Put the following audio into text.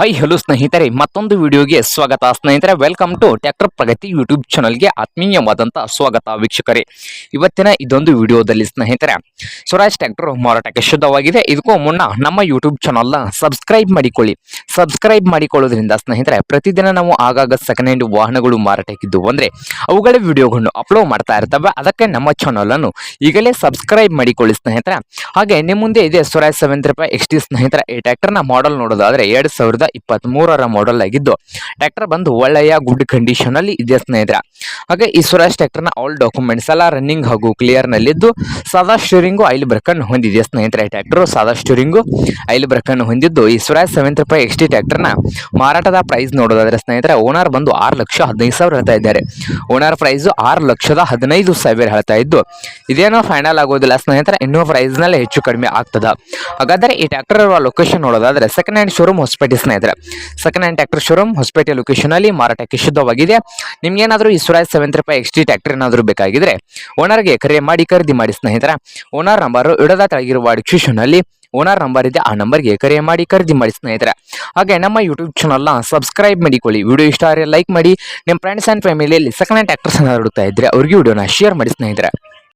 Hi hello ಸ್ನೇಹಿತರೆ, ಮತ್ತೊಂದು ವಿಡಿಯೋಗೆ ಸ್ವಾಗತ. ಸ್ನೇಹಿತರೆ welcome to tractor Pragati YouTube ಚಾನಲ್ಗೆ ಆತ್ಮೀಯವಾದಂಥ ಸ್ವಾಗತ ವೀಕ್ಷಕರೇ. ಇವತ್ತಿನ ಇದೊಂದು ವಿಡಿಯೋದಲ್ಲಿ ಸ್ನೇಹಿತರೆ, ಸ್ವರಾಜ್ ಟ್ಯಾಕ್ಟರ್ ಮಾರಾಟಕ್ಕೆ ಶುದ್ಧವಾಗಿದೆ. ಇದಕ್ಕೂ ಮುನ್ನ ನಮ್ಮ ಯೂಟ್ಯೂಬ್ ಚಾನಲ್ನ ಸಬ್ಸ್ಕ್ರೈಬ್ ಮಾಡಿಕೊಳ್ಳಿ. ಸಬ್ಸ್ಕ್ರೈಬ್ ಮಾಡಿಕೊಳ್ಳೋದ್ರಿಂದ ಸ್ನೇಹಿತರೆ, ಪ್ರತಿದಿನ ನಾವು ಆಗಾಗ ಸೆಕೆಂಡ್ ಹ್ಯಾಂಡ್ ವಾಹನಗಳು ಮಾರಾಟಕ್ಕಿದ್ದು ಅಂದರೆ ಅವುಗಳ ವಿಡಿಯೋಗಳನ್ನು ಅಪ್ಲೋಡ್ ಮಾಡ್ತಾ ಇರ್ತವೆ. ಅದಕ್ಕೆ ನಮ್ಮ ಚಾನಲನ್ನು ಈಗಲೇ ಸಬ್ಸ್ಕ್ರೈಬ್ ಮಾಡಿಕೊಳ್ಳಿ ಸ್ನೇಹಿತರೆ. ಹಾಗೆ ನಿಮ್ಮ ಮುಂದೆ ಇದೆ ಸ್ವರಾಜ್ ಸೆವೆಂತ್ ರೂಪಾಯಿ ಎಕ್ಸ್ ಟಿ ಸ್ನೇಹಿತರ, ಈ ಟ್ಯಾಕ್ಟರ್ನ ಮಾಡಲ್ ಎರಡು ಎರಡ್ ಸಾವಿರದ ಇಪ್ಪತ್ತ್ ಮೂರರ ಮಾಡೆಲ್ ಆಗಿದ್ದು ಟ್ರ್ಯಾಕ್ಟರ್ ಬಂದು ಒಳ್ಳೆಯ ಗುಡ್ ಕಂಡೀಷನ್ ಅಲ್ಲಿ ಇದೆ ಸ್ನೇಹಿತರ. ಹಾಗೆ ಈ ಸ್ವರಾಜ್ ಟ್ರ್ಯಾಕ್ಟರ್ನ ಆಲ್ ಡಾಕ್ಯುಮೆಂಟ್ಸ್ ಎಲ್ಲ ರನ್ನಿಂಗ್ ಹಾಗೂ ಕ್ಲಿಯರ್ ನಲ್ಲಿದ್ದು, ಸಾದಾ ಸ್ಟೀರಿಂಗು ಐಲ್ ಬ್ರಕನ್ ಹೊಂದಿದೆ ಸ್ನೇಹಿತರೆ. ಟ್ರ್ಯಾಕ್ಟರ್ ಸಾದಾ ಸ್ಟೀರಿಂಗು ಐಲ್ ಬ್ರಕನ್ ಹೊಂದಿದ್ದು, ಈ ಸ್ವರಾಜ್ ಸೆವೆಂತ್ ರೂಪಾಯಿ ಎಕ್ಸ್ ಟಿ ಟ್ರ್ಯಾಕ್ಟರ್ನ ಮಾರಾಟದ ಪ್ರೈಸ್ ನೋಡೋದಾದ್ರೆ ಸ್ನೇಹಿತರೆ ಓನರ್ ಬಂದು ಆರು ಲಕ್ಷ ಹದಿನೈದು ಸಾವಿರ ಹೇಳ್ತಾ ಇದ್ದಾರೆ. ಓನರ್ ಪ್ರೈಸ್ ಆರು ಲಕ್ಷದ ಹದಿನೈದು ಸಾವಿರ ಹೇಳ್ತಾ ಇದ್ದು, ಇದೇನೋ ಫೈನಲ್ ಆಗೋದಿಲ್ಲ ಸ್ನೇಹಿತರೆ, ಇನ್ನೂ ಪ್ರೈಸ್ನಲ್ಲಿ ಹೆಚ್ಚು ಕಡಿಮೆ ಆಗ್ತದ. ಹಾಗಾದ್ರೆ ಈ ಟ್ರ್ಯಾಕ್ಟರ್ ಲೊಕೇಶನ್ ನೋಡೋದಾದ್ರೆ ಸೆಕೆಂಡ್ ಹ್ಯಾಂಡ್ ಶೋರೂಮ್ ಹೊಸಪೇಟೆ ಸ್ನೇಹಿತರೆ. Second hand tractor showroom Hospet location ಅಲ್ಲಿ ಮಾರಾಟಕ್ಕೆ ಶುದ್ಧವಾಗಿದೆ. ನಿಮ್ಗೇನಾದರೂ ಈ ಸ್ವರಾಜ್ ಸೆವೆಂತ್ ರೂಪಾಯಿ ಎಕ್ಸ್ ಟಿ ಟ್ರ್ಯಾಕ್ಟರ್ ಏನಾದರೂ ಬೇಕಾಗಿದ್ರೆ ಓನರ್ಗೆ ಕರೆ ಮಾಡಿ, ಖರೀದಿ ಮಾಡಿ ಸ್ನೇಹಿತರ. ಓನರ್ ನಂಬರ್ ಇಡದ ಕೆಳಗಿರುವ ಡಿಸ್ಕ್ರಿಪ್ಷನ್ ಅಲ್ಲಿ ಓನರ್ ನಂಬರ್ ಇದೆ, ಆ ನಂಬರ್ಗೆ ಕರೆ ಮಾಡಿ, ಖರೀದಿ ಮಾಡಿ ಸ್ನೇಹಿತರೆ. ಹಾಗೆ ನಮ್ಮ ಯೂಟ್ಯೂಬ್ ಚಾನಲ್ನ ಸಬ್ಸ್ಕ್ರೈಬ್ ಮಾಡಿಕೊಳ್ಳಿ. ವಿಡಿಯೋ ಇಷ್ಟ ಆದರೆ ಲೈಕ್ ಮಾಡಿ. ನಿಮ್ಮ ಫ್ರೆಂಡ್ಸ್ ಆ್ಯಂಡ್ ಫ್ಯಾಮಿಲಿಯಲ್ಲಿ ಸೆಕೆಂಡ್ ಹ್ಯಾಂಡ್ ಟ್ರ್ಯಾಕ್ಟರ್ಸ್ ಹುಡುಕ್ತಾ ಇದ್ದರೆ ಅವ್ರಿಗೆ ವಿಡಿಯೋನ ಶೇರ್ ಮಾಡಿ ಸ್ನೇಹಿತರೆ.